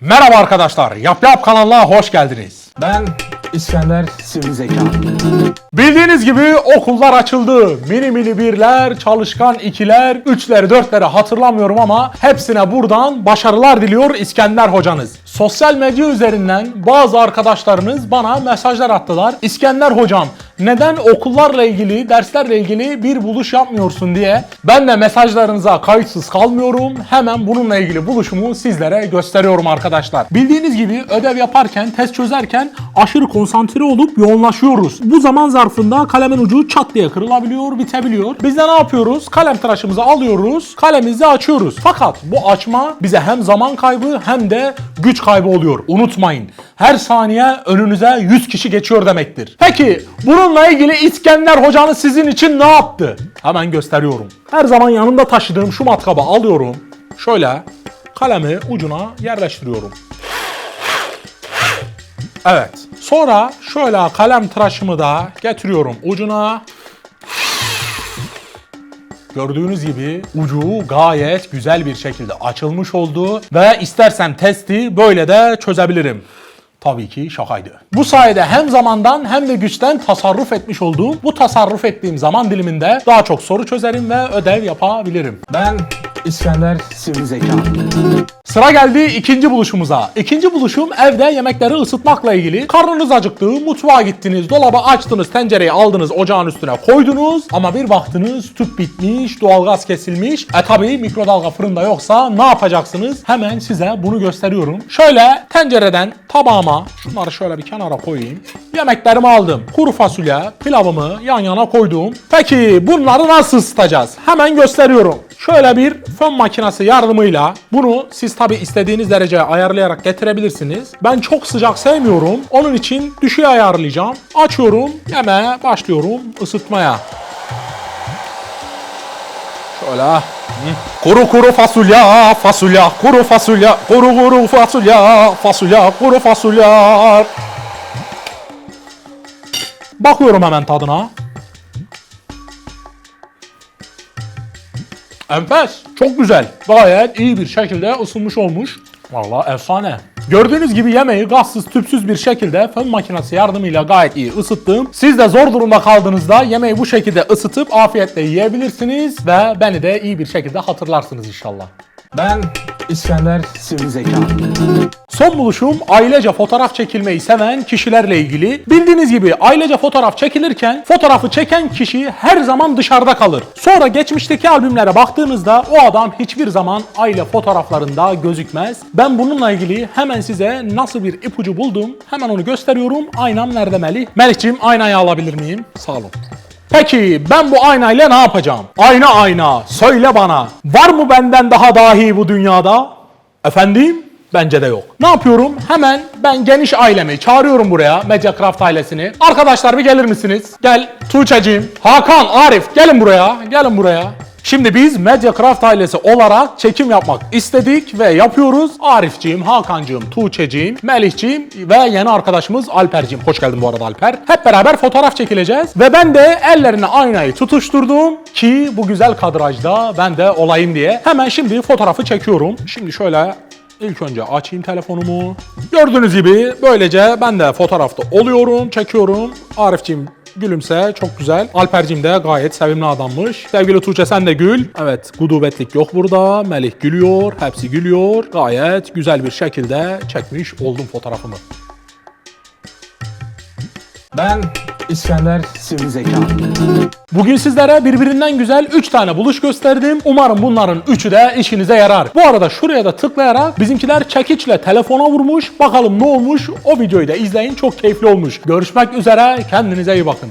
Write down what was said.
Merhaba arkadaşlar, Yap Yap kanalına hoş geldiniz. Ben İskender Sivri Zeka. Bildiğiniz gibi okullar açıldı. Mini mini birler, çalışkan ikiler, üçleri, dörtleri hatırlamıyorum ama hepsine buradan başarılar diliyor İskender hocanız. Sosyal medya üzerinden bazı arkadaşlarınız bana mesajlar attılar. İskender hocam neden okullarla ilgili, derslerle ilgili bir buluş yapmıyorsun diye. Ben de mesajlarınıza kayıtsız kalmıyorum. Hemen bununla ilgili buluşumu sizlere gösteriyorum arkadaşlar. Bildiğiniz gibi ödev yaparken, test çözerken aşırı konsantre olup yoğunlaşıyoruz. Bu zaman zarfında kalemin ucu çat diye kırılabiliyor, bitebiliyor. Biz de ne yapıyoruz? Kalem tıraşımızı alıyoruz, kalemimizi açıyoruz. Fakat bu açma bize hem zaman kaybı hem de güç kaybı oluyor. Unutmayın. Her saniye önünüze 100 kişi geçiyor demektir. Peki bununla ilgili İskender hocanız sizin için ne yaptı? Hemen gösteriyorum. Her zaman yanımda taşıdığım şu matkabı alıyorum. Şöyle kalemi ucuna yerleştiriyorum. Evet. Sonra şöyle kalem tıraşımı da getiriyorum ucuna. Gördüğünüz gibi ucu gayet güzel bir şekilde açılmış oldu ve istersem testi böyle de çözebilirim. Tabii ki şakaydı. Bu sayede hem zamandan hem de güçten tasarruf etmiş olduğum, bu tasarruf ettiğim zaman diliminde daha çok soru çözerim ve ödev yapabilirim. Ben İskender Sivri Zeka. Sıra geldi ikinci buluşumuza. İkinci buluşum evde yemekleri ısıtmakla ilgili. Karnınız acıktı, mutfağa gittiniz, dolabı açtınız, tencereyi aldınız, ocağın üstüne koydunuz. Ama bir baktınız tüp bitmiş, doğalgaz kesilmiş. E tabi mikrodalga fırında yoksa ne yapacaksınız? Hemen size bunu gösteriyorum. Şöyle tencereden tabağıma, şunları şöyle bir kenara koyayım. Yemeklerimi aldım. Kuru fasulye, pilavımı yan yana koydum. Peki bunları nasıl ısıtacağız? Hemen gösteriyorum. Şöyle bir fön makinesi yardımıyla bunu siz tabi istediğiniz dereceye ayarlayarak getirebilirsiniz. Ben çok sıcak sevmiyorum. Onun için düşüğe ayarlayacağım. Açıyorum. Yemeğe başlıyorum ısıtmaya. Şöyle. Kuru kuru fasulye, fasulye, kuru fasulye, kuru kuru fasulye, fasulye, kuru fasulye. Bakıyorum hemen tadına. Enfes. Çok güzel. Gayet iyi bir şekilde ısınmış olmuş. Vallahi efsane. Gördüğünüz gibi yemeği gazsız tüpsüz bir şekilde fön makinesi yardımıyla gayet iyi ısıttım. Siz de zor durumda kaldığınızda yemeği bu şekilde ısıtıp afiyetle yiyebilirsiniz ve beni de iyi bir şekilde hatırlarsınız inşallah. Ben İskender Sivri Zeka. Son buluşum ailece fotoğraf çekilmeyi seven kişilerle ilgili. Bildiğiniz gibi ailece fotoğraf çekilirken fotoğrafı çeken kişi her zaman dışarıda kalır. Sonra geçmişteki albümlere baktığınızda o adam hiçbir zaman aile fotoğraflarında gözükmez. Ben bununla ilgili hemen size nasıl bir ipucu buldum hemen onu gösteriyorum. Aynam nerede Melih? Melih'ciğim aynayı alabilir miyim? Sağ olun. Peki ben bu aynayla ne yapacağım? Ayna ayna söyle bana. Var mı benden daha dahi bu dünyada? Efendim? Bence de yok. Ne yapıyorum? Hemen ben geniş ailemi çağırıyorum buraya. Mediacraft ailesini. Arkadaşlar bir gelir misiniz? Gel Tuğçe'cim, Hakan, Arif gelin buraya. Gelin buraya. Şimdi biz Mediacraft ailesi olarak çekim yapmak istedik ve yapıyoruz. Arifciğim, Hakan'cığım, Tuğçe'ciğim, Melih'ciğim ve yeni arkadaşımız Alper'ciğim. Hoş geldin bu arada Alper. Hep beraber fotoğraf çekileceğiz. Ve ben de ellerine aynayı tutuşturdum ki bu güzel kadrajda ben de olayım diye. Hemen şimdi fotoğrafı çekiyorum. Şimdi şöyle İlk önce açayım telefonumu. Gördüğünüz gibi böylece ben de fotoğrafta oluyorum, çekiyorum. Arif'ciğim gülümse çok güzel. Alper'cim de gayet sevimli adammış. Sevgili Tuğçe sen de gül. Evet gudubetlik yok burada. Melih gülüyor. Hepsi gülüyor. Gayet güzel bir şekilde çekmiş oldum fotoğrafımı. Ben İskender Sivri Zeka. Bugün sizlere birbirinden güzel 3 tane buluş gösterdim. Umarım bunların 3'ü de işinize yarar. Bu arada şuraya da tıklayarak bizimkiler çekiçle telefona vurmuş. Bakalım ne olmuş? O videoyu da izleyin. Çok keyifli olmuş. Görüşmek üzere. Kendinize iyi bakın.